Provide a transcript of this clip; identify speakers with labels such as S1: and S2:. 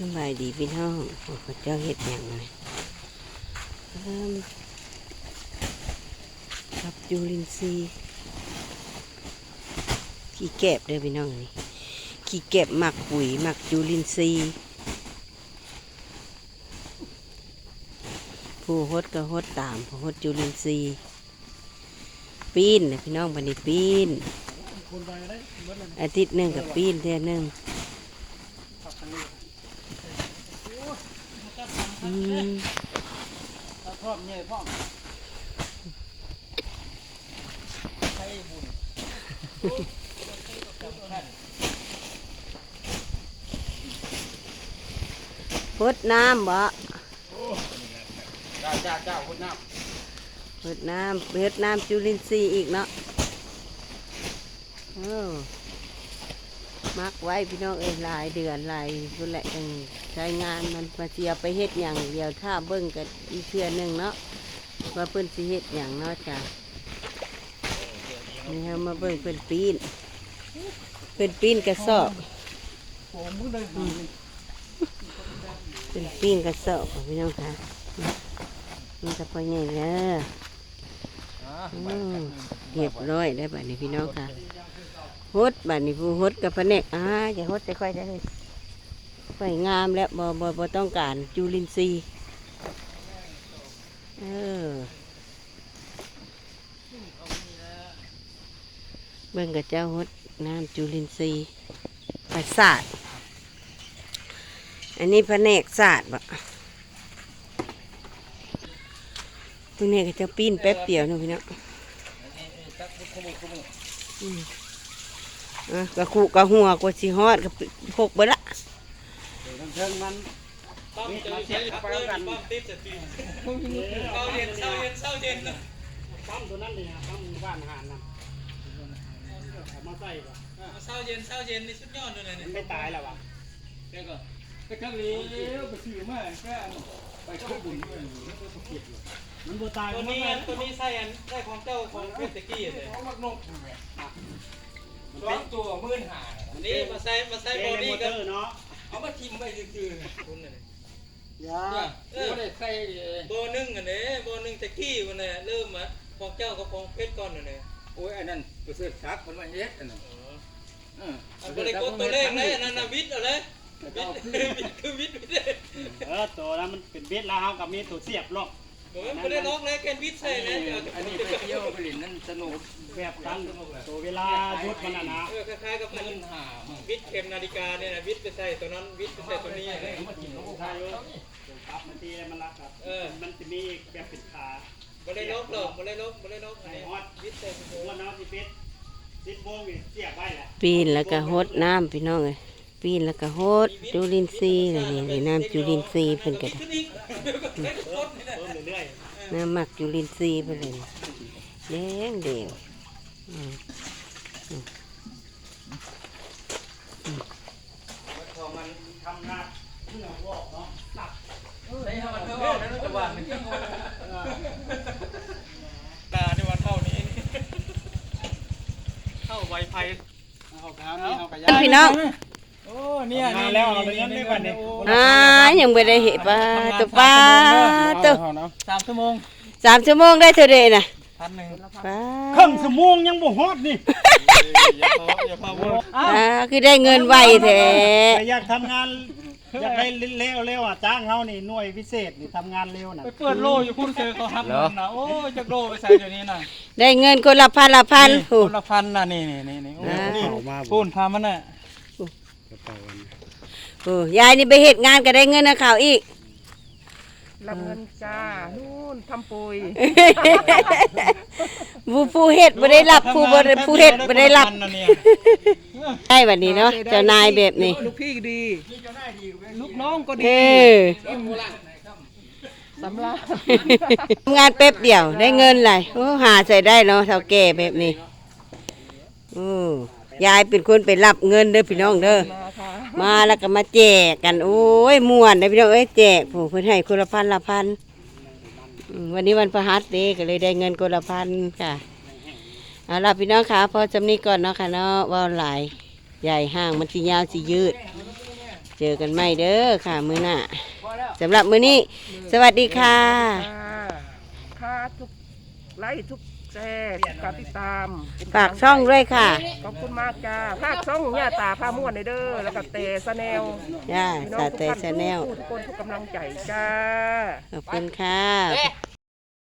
S1: สบายดีพี่น้องโอ้เจ้าเห็ดอย่างไรกับจูลินทรีขี้แก็บเด้อพี่น้องนี่ขี้แก็บหมักปุ๋ยหมักจูลินทรีผู้ฮดก็ฮดตามผู้ฮดจูลินทรีปีนเลยพี่น้องบันนี้ปีนอาทิตย์หนึ่งกับปีนเท่อหนึ่ง อืม
S2: พร้อมเนี่ยพร้อมใช้บุญ
S1: พดน้ำบ่
S2: จ้าจ้าจ้าคุณน้ำ
S1: พดน้ำพดน้ำจุลินทรีย์อีกเนาะ มักไว้พี่น้องเอ้ยหลายเดือนหลายพุ่นแหละจังใช้งานมันมาเสียไปเฮ็ดอย่างเดียวถ้าเบิ่งกันอีกเทื่อหนึ่งเนาะว่าเพิ่นสิเฮ็ดอย่างเนาะจ้ะนี่ฮะมาเบิ่งเพิ่นปีนเพิ่นปีนกระสอบ
S2: เลย
S1: เป็นปิ้งกระสอบพี่น้องค่ะนี่จะไปใหญ่เด้ออืมเรียบร้อยได้วบัดนี้พี่น้องค่ะ ฮดบัดนี้ผู้ฮดกับพะเนกอ่าอย่าฮดจะค่อยได้เลยงามแล้วบ่บ่บ่ต้องการจุลินทรีย์เออเบิ่งกับเจ้าฮดน้ำจุลินทรีย์ประสาทอันนี้แผนกศาสตร์บ่ตรงนี้ก็จะปีนแป๊บเดียวนะพี่น้องอืมอะ กระคุกระหัวกว่าสิฮอดกระพกเบิดละ
S2: เทิงมัน
S3: ป้อมจะใช้พักเลยป้อมติดสติเช้าเย็นเช้าเย็นเช้าเย็นนะ
S2: ปั๊มตัวนั้นเนี่ยปั๊มบ้านอาหารนะเอามาใส่ก่อน
S3: เช้าเย็นเช้าเย็นนี่สุดยอดเลย
S2: มั
S3: เนี่
S2: น
S3: ย
S2: ไม่ตายแล้ววะ
S3: เดี๋ยวก่อน
S4: แต่ครั้งนี้ไปซื้อมาแค่ไปเข้าบุญด้วย
S2: มันบ่ตาย
S3: ตัว
S2: มัน
S3: นี้
S2: ไม่
S3: ตัวนี้ใส่อันได้ของเจ้าของเพชรตะกี้เลย
S4: เขามักนก สองตัวหมื่นห้า
S3: อันนี้มาใส่มาใส่
S2: ใช้
S3: บอ
S2: เล
S3: ดี้
S2: มอเต
S3: กั
S2: อนร์เนาะ
S4: เอามาทิมไปซื่อๆ
S3: คุณเนี่ย
S2: ยา
S4: เนี่ยไม่ได้ใส่
S3: โบนึงอันนี้โบนึงตะกี้มันเนี่ยเริ่มมาของเจ้ากับของเพชรก่อนเนี่ย
S4: โอ้ยอันนั้นประเสริฐชักมันมาเฮ็ดอันนั้น
S3: อันบริโภคตัวเลขเลยอันนั้นวิทย์อะไรวิทย์วิทย์คือวิทย์วิทย์
S2: เออตัวนั้นมันเป็นเบ็ดแล้วเฮากับมีตัวเสียบล็อก
S3: ผม ไม่ได้ล็อกเลยแกนวิทย์ใส่เลย
S4: อันนี้ไปเที่ยวไปเล่นนั่นสนุก
S2: แบบกันตัวเวลายุดมันน่ะนะ
S3: เออคล้ายๆกับ
S4: ห
S3: มัน
S4: มื่นห้า
S3: วิทย์เข็มนาฬิกาเนี่ยนะวิทย์ไปใส่ตัวนั้นวิทย์ไปใส่ตัวนี้เลย
S4: มากินแล้วก็
S2: ใช่ปั๊บมันตีแล้วมันรักครับ
S3: เออ
S2: มันจะมีอีกแบบเป็นขา
S3: บ่ได้ล็อกหรอกบ่ได้ล็อกบ่ได้ล็อกอันนี้วิทย์ใส่ตัว
S2: ผมว่าน้องสิเป็ดสิบโมงนี่เสียบไว้แหละ
S1: ปีนแล้วก็ฮดน้ำพี่น้องเอ้ย ปีนแล้วก็ฮดจุลินทรีย์เลยนี่นี่น้ำจุลินทรีย์เพิ่นก็ได้
S3: น้ำ
S1: หมักจุลินทรีย์เพิ่นเลยแดงแดงอืม
S2: ๆพอมันทำงานเมื่อวอกเนาะหลับ
S4: ใส่ให้เท่านั้นตะวันนี่
S3: ตาในวันเท่านี้เข้าไวไฟ
S2: เอากาวนี่เอากระยา
S1: พี่น้อง
S4: โอ้เนี่ย
S2: มาแล้วเอาไปยันได้บัดนี้
S1: อ่ายังไม่ได้เห็นปลาตัวปลาตัว
S4: สามชั่วโมง
S1: สามชั่วโมงได้เท่าเดนะ
S4: พันหนึ่ง
S1: ปลา
S2: ครึ่งชั่วโมงยังบ่ฮอดนี่
S3: อย่าพออย่าพอพูด
S1: อ่าคือได้เงินไวแท้
S2: แต่อยากทำงานอยากได้เร็วเร็วๆอะจ้างเฮานี่หน่วยพิเศษนี่ทำงานเร็วน่ะ
S4: ไปเปิดโลอยู่พุ่นเจอเขาทำเงินนะโอ้ยจะโลไปใส่เดี๋ยวนี้น่ะ
S1: ได้เงินคนละพันละพัน
S4: ค
S1: โอ้
S4: นละพันน่ะนี่นี่นี่นี่โอ้
S1: อ่า
S4: พุ่นพามันน่ะ
S1: โอ้ยายนี่ไปเหตุงานก็ได้เงินนะข่าวอีก
S5: รับเงินจ้านู่นทำปุ๋ย
S1: ผู้ผู้เฮ็ดบ่ได้รับผู้บ่ได้ผู้เฮ็ดบ่ได้รับ
S4: คนละพันน่ะเนี่ย
S1: ได้แบบนี้เนาะเจ้านายแบบนี้
S5: ลูกพี่ดีลูกน้องก็
S1: เอ
S5: ดี
S1: อ
S5: สำราญ
S1: ทำงานแป๊บเดียวได้เงินหลายโอ้หาใส่ได้เนาะเท่าแก่แบบนี้โอ้ ยายเป็นคนไปรับเงินเด้อพี่น้องเด้อ
S5: มาค่ะ
S1: มาแล้วก็มาแจกกันโอ้ยม่วนได้อพี่น้องเอ้ยแจกผู้เพิ่นให้คนละพันละพันอืมวันนี้วันพฤหัสเด้ก็เลยได้เงินคนละพันค่ะเอาล่ะพี่น้องค่ะพอจำนี้ก่อนเนาะค่ะเนาะเว่าหลายใหญ่ห้างมันสิยาวสิยืด เจอกันใหม่เด้อค่ะมื้อหน้าสำหรับมื้อนี้ สวัสดีค่ะ
S5: ค่ะค่าทุกไลค์ทุก แชร์ทุกการติดตามเป็น
S1: ฝากช่องด้วยค่ะ
S5: ขอบคุณมากจ้าฝากช่องย่าตาพาม่วนในเด้อแล้วก็เตสแนล
S1: จ้า
S5: พี่น้อง
S1: สา
S5: ทุก
S1: เต
S5: ท่าน
S1: ชาแนล
S5: ทุกคนทุกกำลังใจจ้า
S1: ขอบคุณค่ะ